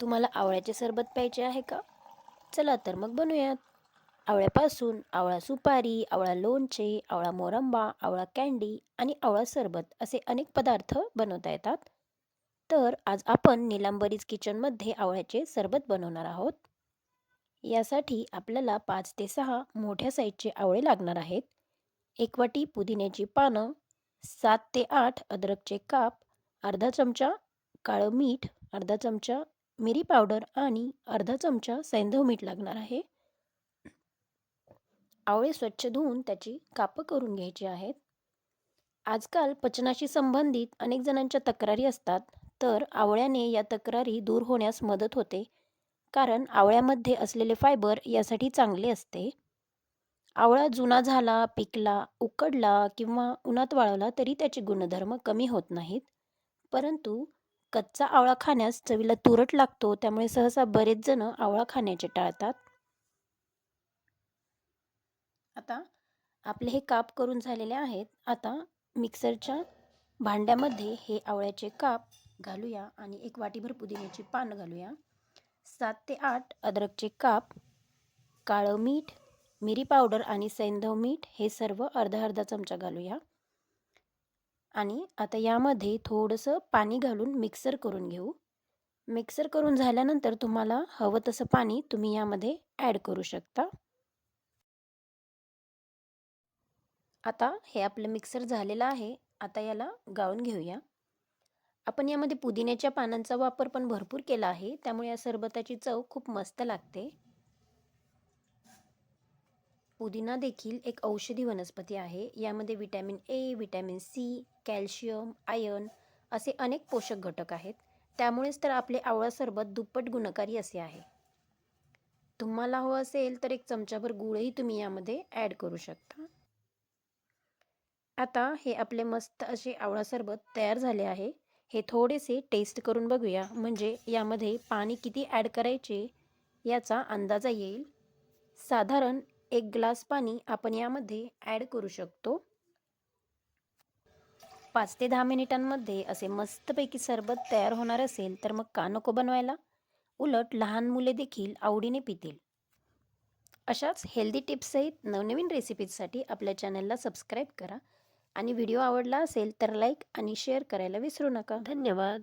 तुम्हाला आवळ्याचे सरबत प्यायचे आहे का? चला तर मग बनवूयात. आवळ्यापासून आवळा सुपारी आवळा लोणचे आवळा मोरंबा आवळा कँडी आणि आवळा सरबत असे अनेक पदार्थ बनवता येतात. तर आज आपण निलांबरीज किचनमध्ये आवळ्याचे सरबत बनवणार आहोत. यासाठी आपल्याला पाच ते सहा मोठ्या साईजचे आवळे लागणार आहेत. एक वाटी पुदिन्याची पानं सात ते आठ अद्रकचे काप अर्धा चमचा काळं मीठ अर्धा चमचा मिरी पावडर आणि अर्धा चमचा सैंधव मीठ लागणार आहे. आवळे स्वच्छ धुवून त्याची कापं करून घ्यायची आहेत. आजकाल पचनाशी संबंधित अनेक जणांच्या तक्रारी असतात तर आवळ्याने या तक्रारी दूर होण्यास मदत होते कारण आवळ्यामध्ये असलेले फायबर यासाठी चांगले असते. आवळा जुना झाला पिकला उकडला किंवा उन्हात वाळवला तरी त्याचे गुणधर्म कमी होत नाहीत परंतु कच्चा आवळा खाण्यास चवीला तुरट लागतो त्यामुळे सहसा बरेच जण आवळा खाण्याचे टाळतात. आता आपले हे काप करून झालेले आहेत. आता मिक्सरच्या भांड्यामध्ये हे आवळ्याचे काप घालूया आणि एक वाटीभर पुदिन्याची पानं घालूया. सात ते आठ अद्रकचे काप काळं मीठ मिरी पावडर आणि सैंधव मीठ हे सर्व अर्धा अर्धा चमचा घालूया. आणि आता यामध्ये थोडंसं पाणी घालून मिक्सर करून घेऊ. मिक्सर करून झाल्यानंतर तुम्हाला हवं तसं पाणी तुम्ही यामध्ये ॲड करू शकता. आता हे आपलं मिक्सर झालेलं आहे. आता याला गाळून घेऊया. आपण यामध्ये पुदिन्याच्या पानांचा वापर पण भरपूर केला आहे. त्यामुळे या सरबताची चव खूप मस्त लागते. पुदिना देखील एक औषधी वनस्पती आहे. यामध्ये vitamin A vitamin C calcium iron असे अनेक पोषक घटक आहेत. त्यामुळेच तर आपले आवळा सरबत दुप्पट गुणकारी असे आहे. तुम्हाला हवं असेल तर एक चमचाभर गुळही तुम्ही यामध्ये ॲड करू शकता. आता हे आपले मस्त असे आवळा सरबत तयार झाले आहे. हे थोडेसे टेस्ट करून बघूया. म्हणजे यामध्ये पाणी किती ॲड करायचे याचा अंदाजा येईल. साधारण एक ग्लास पाणी आपण यामध्ये ॲड करू शकतो. पाच ते दहा मिनिटांमध्ये असे मस्तपैकी सरबत तयार होणार असेल तर मग का नको बनवायला? उलट लहान मुले देखील आवडीने पितील. अशाच हेल्दी टिप्ससहित नवनवीन रेसिपीजसाठी आपल्या चॅनलला सबस्क्राईब करा. आणि व्हिडिओ आवडला असेल तर लाईक आणि शेअर करायला विसरू नका. धन्यवाद.